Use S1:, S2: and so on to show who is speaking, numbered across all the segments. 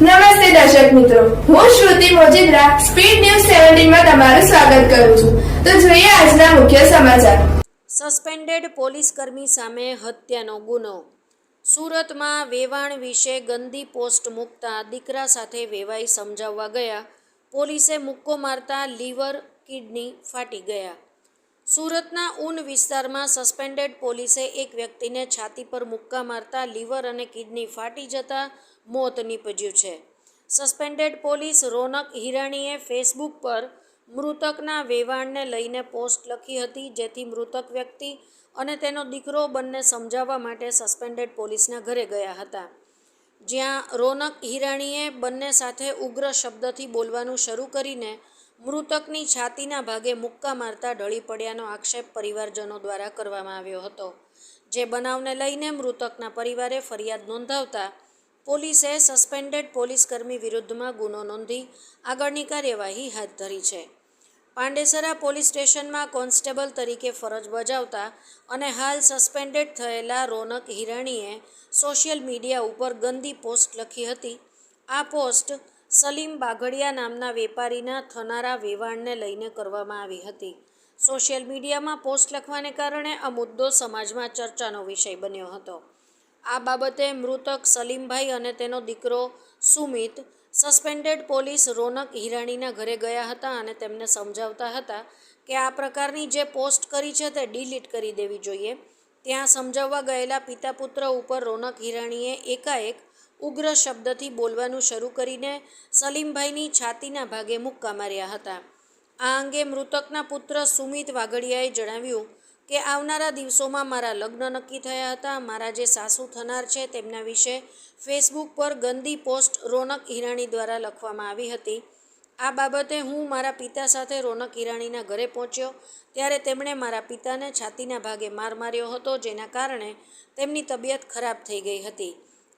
S1: નમસ્તે દર્શક મિત્રો. હું શ્રુતિ મોજીદ્રા, સ્પીડ ન્યૂઝ સેવન્ટીનમાં તમારું સ્વાગત કરું છું. તો જોઈએ આજના મુખ્ય સમાચાર.
S2: સસ્પેન્ડેડ પોલીસ કર્મી સામે હત્યાનો ગુનો. સુરતમાં વેવાણ વિશે ગંદી પોસ્ટ મૂકતા દીકરા સાથે વેવાઈ સમજાવવા ગયા. પોલીસે મુક્કો મારતા લીવર, કિડની ફાટી ગયા. સુરતના ઉન વિસ્તારમાં સસ્પેન્ડેડ પોલીસે એક વ્યક્તિને છાતી પર મુક્કા મારતા લીવર અને કિડની ફાટી જતા મોત નીપજ્યું છે. સસ્પેન્ડેડ પોલીસ રોનક હિરાણીએ ફેસબુક પર મૃતકના વેવાણને લઈને પોસ્ટ લખી હતી, જેથી મૃતક વ્યક્તિ અને તેનો દીકરો બંને સમજાવવા માટે સસ્પેન્ડેડ પોલીસના ઘરે ગયા હતા. જ્યાં રોનક હિરાણીએ બંને સાથે ઉગ્ર શબ્દથી બોલવાનું શરૂ કરીને મૃતકની છાતીના ભાગે મુક્કા મારતા ઢળી પડ્યાનો આક્ષેપ પરિવારજનો દ્વારા કરવામાં આવ્યો હતો, જે બનાવને લઈને મૃતકના પરિવારે ફરિયાદ નોંધાવતા પોલીસે સસ્પેન્ડેડ પોલીસકર્મી વિરુદ્ધમાં ગુનો નોંધી આગળની કાર્યવાહી હાથ ધરી છે. પાંડેસરા પોલીસ સ્ટેશનમાં કોન્સ્ટેબલ તરીકે ફરજ બજાવતા અને હાલ સસ્પેન્ડેડ થયેલા રોનક હિરાણીએ સોશિયલ મીડિયા ઉપર ગંદી પોસ્ટ લખી હતી. આ પોસ્ટ સલીમ બાગડિયા નામના વેપારીના થનારા વેવાણને લઈને કરવામાં આવી હતી. સોશિયલ મીડિયામાં પોસ્ટ લખવાને કારણે આ મુદ્દો સમાજમાં ચર્ચાનો વિષય બન્યો હતો. આ બાબતે મૃતક સલીમભાઈ અને તેનો દીકરો સુમિત, સસ્પેન્ડેડ પોલીસ રોનક હિરાણીના ઘરે ગયા હતા અને તેમને સમજાવતા હતા કે આ પ્રકારની જે પોસ્ટ કરી છે તે ડિલીટ કરી દેવી જોઈએ. ત્યાં સમજાવવા ગયેલા પિતા પુત્ર ઉપર રોનક હિરાણીએ એકાએક ઉગ્ર શબ્દથી બોલવાનું શરૂ કરીને સલીમભાઈની છાતીના ભાગે મુક્કા માર્યા હતા. આ અંગે મૃતકના પુત્ર સુમિત વાઘડિયાએ જણાવ્યું કે, આવનારા દિવસોમાં મારા લગ્ન નક્કી થયા હતા. મારા જે સાસુ થનાર છે તેમના વિશે ફેસબુક પર ગંદી પોસ્ટ રોનક હિરાણી દ્વારા લખવામાં આવી હતી. આ બાબતે હું મારા પિતા સાથે રોનક હિરાણીના ઘરે પહોંચ્યો ત્યારે તેમણે મારા પિતાને છાતીના ભાગે માર માર્યો હતો, જેના કારણે તેમની તબિયત ખરાબ થઈ ગઈ હતી.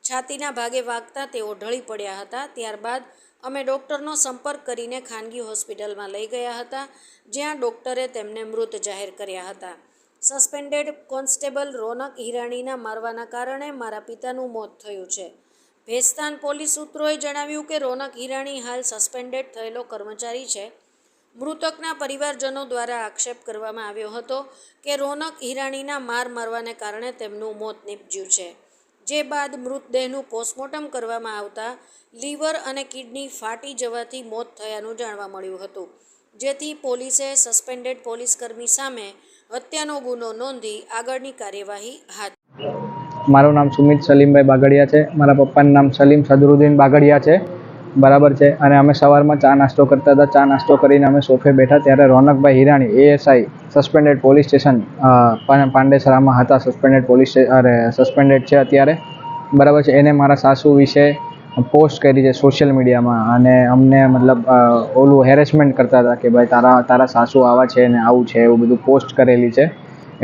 S2: છાતીના ભાગે વાગતા તેઓ ઢળી પડ્યા હતા. ત્યારબાદ અમે ડૉક્ટરનો સંપર્ક કરીને ખાનગી હોસ્પિટલમાં લઈ ગયા હતા, જ્યાં ડૉક્ટરે તેમને મૃત જાહેર કર્યા હતા. સસ્પેન્ડેડ કોન્સ્ટેબલ રોનક હિરાણીના મારવાના કારણે મારા પિતાનું મોત થયું છે. ભેસ્તાન પોલીસ સૂત્રોએ જણાવ્યું કે રોનક હિરાણી હાલ સસ્પેન્ડેડ થયેલો કર્મચારી છે. મૃતકના પરિવારજનો દ્વારા આક્ષેપ કરવામાં આવ્યો હતો કે રોનક હિરાણીના માર મારવાને કારણે તેમનું મોત નીપજ્યું છે. જે બાદ મૃતદેહનું પોસ્ટમોર્ટમ કરવામાં આવતા લીવર અને કિડની ફાટી જવાથી મોત થયાનું જાણવા મળ્યું હતું. જેથી પોલીસે સસ્પેન્ડેડ પોલીસકર્મી સામે હત્યાનો ગુનો નોંધી આગળની કાર્યવાહી હાથ
S3: મારું નામ સુમિત સલીમભાઈ બાગડિયા છે. મારા પપ્પાનું નામ સલીમ સદરુદ્દીન બાગડિયા છે. બરાબર છે. અને અમે સવારમાં ચા નાસ્તો કરતા હતા. ચા નાસ્તો કરીને અમે સોફે બેઠા ત્યારે રોનકભાઈ Hirani ASI suspended police station પાંડેસરામાં હતા. સસ્પેન્ડેડ પોલીસ અરે સસ્પેન્ડેડ છે અત્યારે. બરાબર છે. એને મારા સાસુ વિશે પોસ્ટ કરી છે સોશિયલ મીડિયામાં અને અમને મતલબ ઓલું હેરેસમેન્ટ કરતા હતા કે ભાઈ તારા તારા સાસુ આવા છે ને આવું છે, એવું બધું પોસ્ટ કરેલી છે.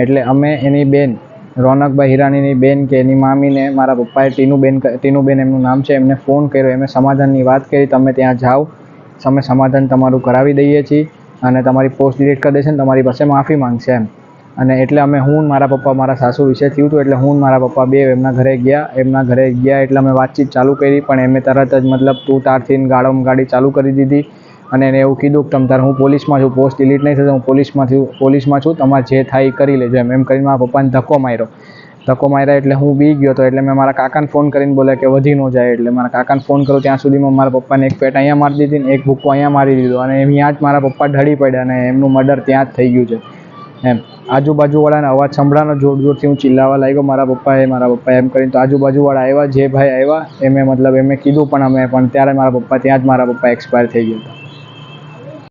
S3: એટલે અમે એની બેન, રોનકભાઈ હિરાણીની બેન કે એની મામીને, મારા પપ્પાએ ટીનુબેન ટીનુબેન એમનું નામ છે, એમને ફોન કર્યો. એમને સમાધાનની વાત કરી, તમે ત્યાં જાઓ. અમે સમાધાન તમારું કરાવી દઈએ છીએ. અને તમારી પોસ્ટ ડિલીટ કરી દેશે ને તમારી પાસે માફી માંગશે એમ. અને એટલે અમે હું મારા પપ્પા, મારા સાસુ વિશે થયું હતું એટલે હું મારા પપ્પા બે એમના ઘરે ગયા, એમના ઘરે ગયા એટલે અમે વાતચીત ચાલુ કરી, પણ એમને તરત જ મતલબ તું તારથી ગાળમ ગાડી ચાલુ કરી દીધી અને એને એવું કીધું કે તમ તારે હું પોલીસમાં છું પોસ્ટ ડિલીટ નહીં થશે, હું પોલીસમાં છું પોલીસમાં છું, તમારે જે થાય એ કરી લેજો એમ. એમ કરીને મારા પપ્પાને ધક્કો માર્યો. ધક્કો માર્યા એટલે હું બી ગયો હતો એટલે મેં મારા કાકાને ફોન કરીને બોલ્યા કે વધી ન જાય એટલે મારા કાકાને ફોન કરું ત્યાં સુધીમાં મારા પપ્પાને એક પેટ અહીંયા મારી દીધી ને એક ભૂક્કો અહીંયા મારી દીધો. અને અહીંયા જ મારા પપ્પા ઢળી પડ્યા અને એમનું મર્ડર ત્યાં જ થઈ ગયું છે. એમ. આજુબાજુવાળાને અવાજ સંભળાનો જોર જોરથી હું ચિલ્લાવા લાગ્યો. મારા પપ્પાએ મારા પપ્પા એમ કરીને તો આજુબાજુવાળા આવ્યા, જે ભાઈ આવ્યા, એમે મતલબ એમે કીધું પણ અમે, પણ ત્યારે મારા પપ્પા ત્યાં જ મારા પપ્પા એક્સપાયર થઈ ગયા હતા.